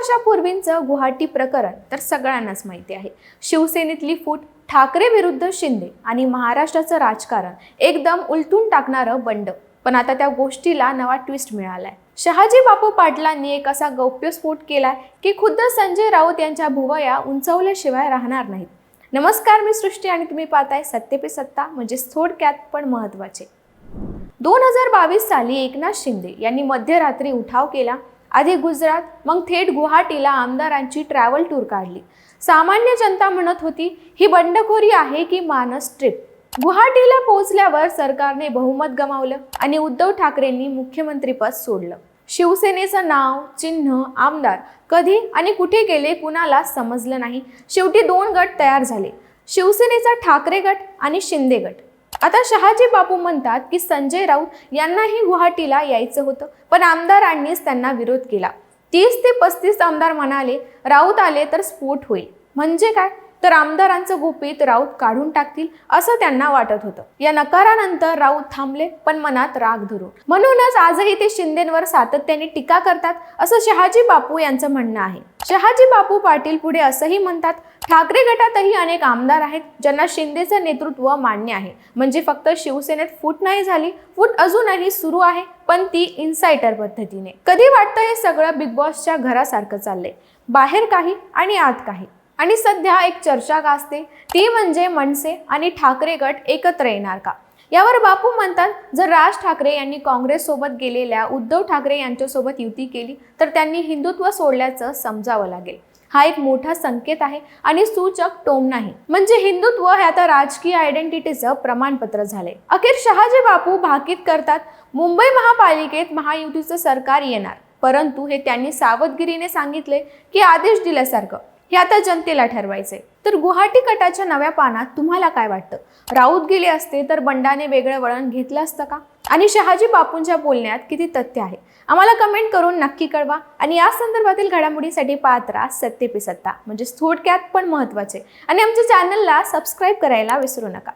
वर्षापूर्वींचं गुवाहाटी प्रकरण तर सगळ्यांनाच माहिती आहे. शिवसेनेतली फूट ठाकरे विरुद्ध शिंदे आणि महाराष्ट्राचं राजकारण एकदम उलटून टाकणारं बंड. पण आता त्या गोष्टीला नवा ट्विस्ट मिळालाय. शहाजी बापू पाटलांनी एक असा गौप्यस्फोट केलाय की खुद्द संजय राऊत यांच्या भुवया उंचवल्याशिवाय राहणार नाहीत. नमस्कार मी सृष्टी आणि तुम्ही पाहताय सत्य पे सत्ता म्हणजे थोडक्यात पण महत्त्वाचे दोन हजार बावीस साली एकनाथ शिंदे यांनी मध्यरात्री उठाव केला आधी गुजरात मग थेट गुवाहाटीला आमदारांची ट्रॅव्हल टूर काढली. सामान्य जनता म्हणत होती ही बंडखोरी आहे की मानस ट्रिप गुवाहाटीला पोहोचल्यावर सरकारने बहुमत गमावलं आणि उद्धव ठाकरेंनी मुख्यमंत्रीपद सोडलं. शिवसेनेचं नाव चिन्ह आमदार कधी आणि कुठे गेले कुणाला समजलं नाही. शेवटी दोन गट तयार झाले. शिवसेनेचा ठाकरे गट आणि शिंदे गट. आता शहाजी बापू म्हणतात की संजय राऊत यांनाही गुवाहाटीला यायचं होतं पण आमदारांनीच त्यांना विरोध केला. तीस ते पस्तीस आमदार म्हणाले राऊत आले तर स्फोट होईल. म्हणजे काय? तर आमदारांचं गुपित राऊत काढून टाकतील असं त्यांना वाटत होतं. या नकारानंतर राऊत थांबले पण मनात राग धरून. म्हणूनच आजही ते शिंदेवर सातत्याने टीका करतात असं शहाजी बापू यांचं म्हणणं आहे. शहाजी बापू पाटील पुढे असंही म्हणतात ठाकरे गटातही अनेक आमदार आहेत ज्यांना शिंदेचं नेतृत्व मान्य आहे. म्हणजे फक्त शिवसेनेत फूट नाही झाली फूट अजूनही सुरू आहे पण ती इन्सायटर पद्धतीने. कधी वाटतं हे सगळं बिग बॉसच्या घरासारखं चाललंय? बाहेर काही आणि आत काही. आणि सध्या एक चर्चा गाजते. ती म्हणजे मनसे आणि ठाकरे गट एकत्र येणार का? यावर बापू म्हणतात जर राज ठाकरे यांनी काँग्रेस सोबत गेलेल्या उद्धव ठाकरे यांच्यासोबत युती केली तर त्यांनी हिंदुत्व सोडल्याचं समजावं लागेल. हा एक मोठा संकेत आहे आणि सूचक टोम नाही. म्हणजे हिंदुत्व हे आता राजकीय आयडेंटिटीचं प्रमाणपत्र झाले अखेर शहाजी बापू भाकीत करतात मुंबई महापालिकेत महायुतीचं सरकार येणार. परंतु हे त्यांनी सावधगिरीने सांगितले की आदेश दिल्यासारखं. हे आता जनतेला ठरवायचे तर गुवाहाटी कटाच्या नव्या पानात तुम्हाला काय वाटतं? राऊत गेले असते तर बंडाने वेगळं वळण घेतलं असतं का? आणि शहाजी बापूंच्या बोलण्यात किती तथ्य आहे? आम्हाला कमेंट करून नक्की कळवा आणि या संदर्भातील घडामोडीसाठी पात्रा सत्य पे सत्ता. म्हणजे थोडक्यात पण महत्त्वाचे आणि आमच्या चॅनलला सबस्क्राईब करायला विसरू नका.